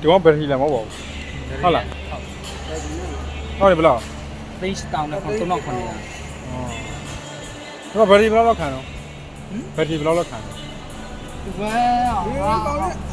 ဒီကောင်ဘယ်ထရီလဲမဟုတ်ပါဘူးဟုတ်လားဟုတ်တယ်ဘယ်လောက်သိန်းတောင်းနဲ့ခု3000ခုနေရအော်ဒီကောင်ဘယ်ထရီဘယ်လောက်လောက်ခံတော့ဘယ်ထရီဘယ်လောက်လောက်ခံတော့ဒီကွယ်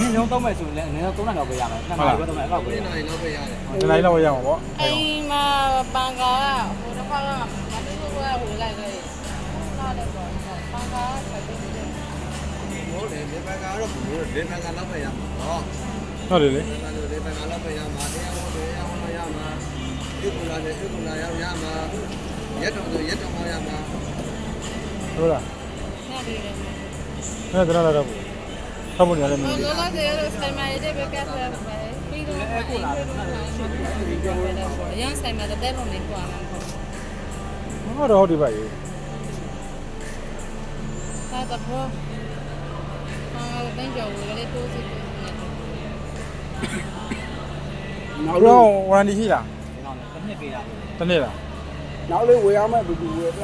ဒီလုံးတော့မဲ့ဆိုရင်လည်းအနည်းဆုံး3000လောက်ပဲရမယ်နှစ်နာရီပဲတော့မဲ့အဲ့လောက်ပဲရမယ်ဒီနိုင်လောက်ရအောင်ပေါ့အိမ်မှာပန်ကာကဟိုတစ်ခါကမတူတူကဟိုလိုက်ခဲ့လာတယ်ပေါ့ပန်ကာကဆက်ပြီးတယ်ဟုတ်တယ်လေပန်ကတော့ဘိုးလေပန်ကတော့ပဲရမှာနော် ဟုတ်တယ်လေလေပန်ကလေပန်ကတော့ပဲရမှာတရားဟုတ်တယ်ရအောင်ရမှာဧကုလာနဲ့ဧကုလာရောက်ရမှာရက်တော်ဆိုရက်တော်မှရမှာဟုတ်လားနဲ့ဒီလေအဲ့ဒါတော့တော့ဟုတ်ဖို့ရတယ်မဟိုင်းလောလောဆယ်ရစတိုင်မာရတဲ့ဘက်ကဆက်ပဲပြီးတော့အဲ့ကိုလာရန်ဆိုင်မှာတဲ့ပုံလေးပွားမှာပေါ့ဟုတ်တော့ဟုတ်ဒီပါရေဒါတော့အာတိုင်းကြော်ဝင်လေတိုးစစ် နေတယ်နောက်ဘလို့ရောဝရန်တီရှိလားနောက်တစ်နှစ်ပေးရတယ်တစ်နေ့လားနောက်လေးဝယ်အောင်မဲ့ဘူးဘူးဝယ်ပြ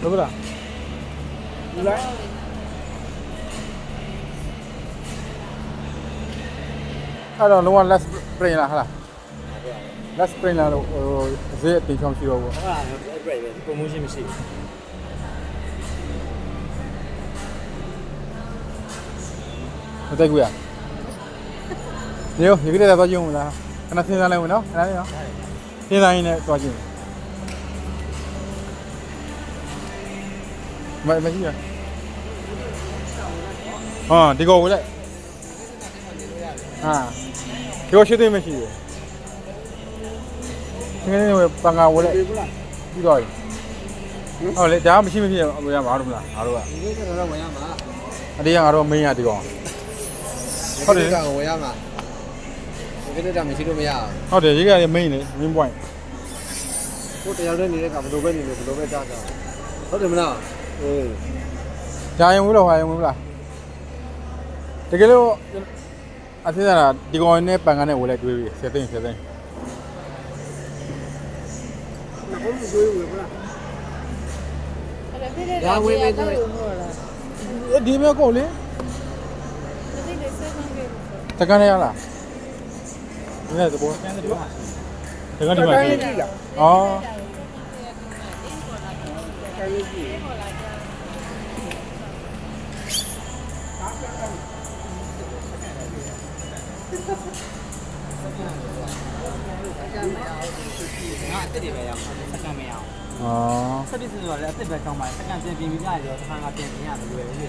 ဟုတ်လားဒီလိုက်အဲ့တော့လုံးဝ last spring လားဟာလား last spring လားလို့ဟိုဈေးအတင်ချောင်းရှိတော့ဘူးဟုတ်လားအဲ့ပြိုင်ပဲ promotion မရှိဘူး မတိုက်ဘူးရနေရောဒီကလေးတော့ကြည့်ဦးမလားခဏစဉ်းစားလိုက်ဦးနော်ခဏလေးနော်စဉ်းစားရင်းနဲ့တွားကြည့်မမရှိရဟာဒီကောဝင်လိုက်ဟာဒီကောရှိသေးမရှိဘူးငယ်ငယ်ပန်ကဝင်လိုက်ပြေဘူးလားပြီးတော့ဟုတ်လေဒါမရှိမဖြစ်ရရမှာတော့မလားငါတို့ကဒီနေ့ကတော့ဝယ်ရမှာအတေးကငါတို့မင်းရဒီကောင် ဟုတ်တယ်ကဝယ်ရမှာဒီနေ့တော့မရှိလို့မရအောင်ဟုတ်တယ်ရေးကရမင်းလေမင်း point ကိုတရားနဲ့နေတဲ့ကဘယ်လိုပဲနေလို့ဘယ်လိုပဲကြားကြအောင်ဟုတ်တယ်မလားအေးဂျာယံဝင်လို့ဟာယံဝင်လားတကယ်လို့အသေးစားဒီကောင်နဲ့ပန်ကန်နဲ့ဝင်လိုက်တွေးပြီး7သိန်း7သိန်းနောက်ဘူးဝယ်ဝယ်ဘူးလားအဲ့ဒါဖြစ်တဲ့ဒါဝင်မယ်ဆိုရင်ဟုတ်လားဒီမျိုးကုန်လေဒီလေးဆက်နေပြီ တကန်ရလားဒီနေ့သဘောကျန်တယ်ပြောမှာတကန်ဒီမှာတိုင်းကြည့်လားအော်တိုင်းကြည့်ငါအစ်စ်တွေပဲရမှာစက္ကန့်မရအောင်အော်ဆက်ပြီးဆိုတော့လည်းအစ်စ်ပဲကောင်းပါလေစက္ကန့်ပြင်ပြင်ပြီးကြရတော့တစ်ခါကပြင်ပြင်ရတယ်လွယ်ဘူးလေ